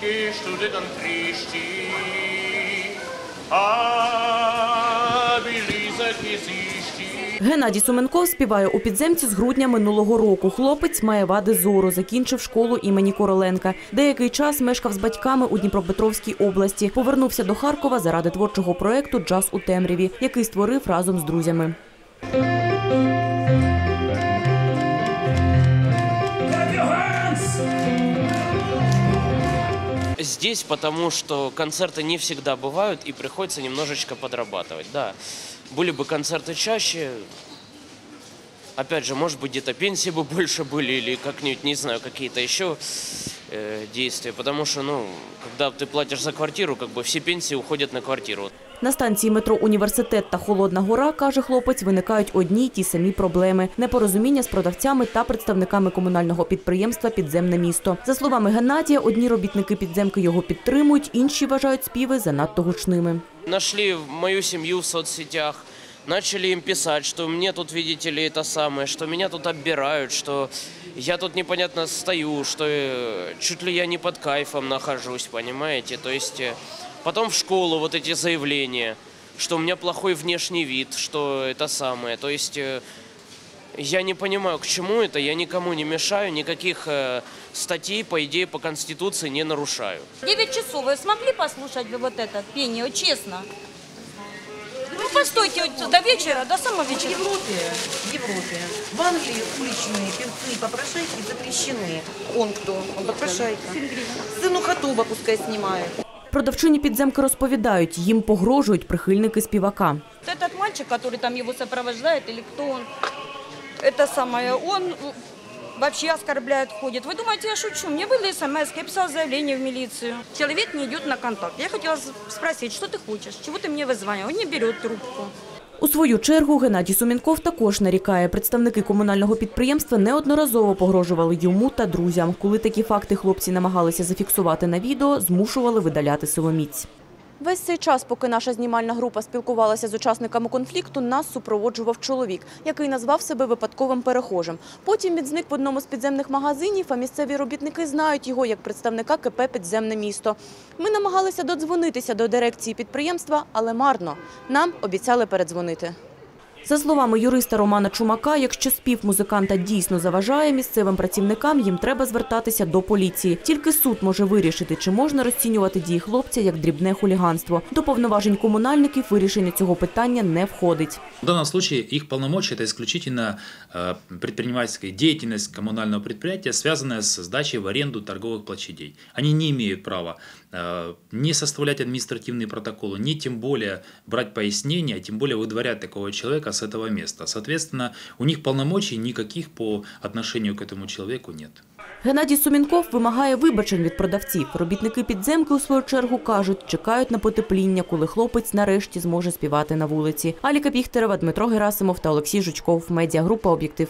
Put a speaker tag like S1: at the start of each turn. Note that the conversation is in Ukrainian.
S1: che studiano tristi, a Belisa.
S2: Геннадій Суменков співає у підземці з грудня минулого року. Хлопець має вади зору, закінчив школу імені Короленка. Деякий час мешкав з батьками у Дніпропетровській області. Повернувся до Харкова заради творчого проєкту Джаз у темряві, який створив разом з друзями.
S3: Здесь потому, что концерты не всегда бывают и приходится немножечко подрабатывать. Да, были бы концерты чаще, опять же, может быть, где-то пенсии бы больше были или как-нибудь, не знаю, какие-то еще э, действия. Потому что, ну, когда ты платишь за квартиру, как бы все пенсии уходят на квартиру.
S2: На станції метро Університет та Холодна Гора, каже хлопець, виникають одні й ті самі проблеми – непорозуміння з продавцями та представниками комунального підприємства «Підземне місто». За словами Геннадія, одні робітники підземки його підтримують, інші вважають співи занадто гучними.
S3: Нашли мою семью в соцсетях, начали им писать, что мне тут, видите ли, это самое, что меня тут оббирают, что я тут непонятно стою, что э, чуть ли я не под кайфом нахожусь, понимаете? То есть э, потом в школу вот эти заявления, что у меня плохой внешний вид, что это самое. То есть э, я не понимаю, к чему это, я никому не мешаю, никаких э, статей, по идее, по Конституции не нарушаю.
S4: 9 часов. Вы смогли послушать вот это пение, честно? Ну, постойте вот до вечера, до самого
S5: В
S4: вечера.
S5: Европе, в Европе, в Англии уличные певцы, попрошайки запрещены. Он кто? Он попрошайка. Сыну Хатуба пускай снимает.
S2: Продавчині підземки розповідають, їм погрожують прихильники співака.
S4: Вот Этот мальчик, который там его сопровождает, или кто он, это самое, он э, вообще оскорбляет, ходит. Вы думаете, я шучу? Мне были смс, я писала заявление в милицию. Человек не идет на контакт. Я хотела спросить, что ты хочешь, чего ты мне вызвонил? Он не берет трубку.
S2: У свою чергу Геннадій Сумінков також нарікає. Представники комунального підприємства неодноразово погрожували йому та друзям. Коли такі факти хлопці намагалися зафіксувати на відео, змушували видаляти силоміць. Весь цей час, поки наша знімальна група спілкувалася з учасниками конфлікту, нас супроводжував чоловік, який назвав себе випадковим перехожим. Потім він зник в одному з підземних магазинів, а місцеві робітники знають його як представника КП «Підземне місто». Ми намагалися додзвонитися до дирекції підприємства, але марно. Нам обіцяли передзвонити. За словами юриста Романа Чумака, якщо спів музиканта дійсно заважає місцевим працівникам, їм треба звертатися до поліції. Тільки суд може вирішити, чи можна розцінювати дії хлопця як дрібне хуліганство. До повноважень комунальників вирішення цього питання не входить.
S6: В данном случае их полномочия – это исключительно э, предпринимательская деятельность коммунального предприятия, связанная с сдачей в аренду торговых площадей. Они не имеют права э, не составлять административные протоколы, не тем более брать пояснения, тем более выдворять такого человека с этого места. Соответственно, у них полномочий никаких по отношению к этому человеку нет.
S2: Геннадій Сумінков вимагає вибачень від продавців. Робітники підземки у свою чергу кажуть, чекають на потепління, коли хлопець нарешті зможе співати на вулиці. Аліка Піхтерева, Дмитро Герасимов та Олексій Жучков. Медіагрупа «Об'єктив».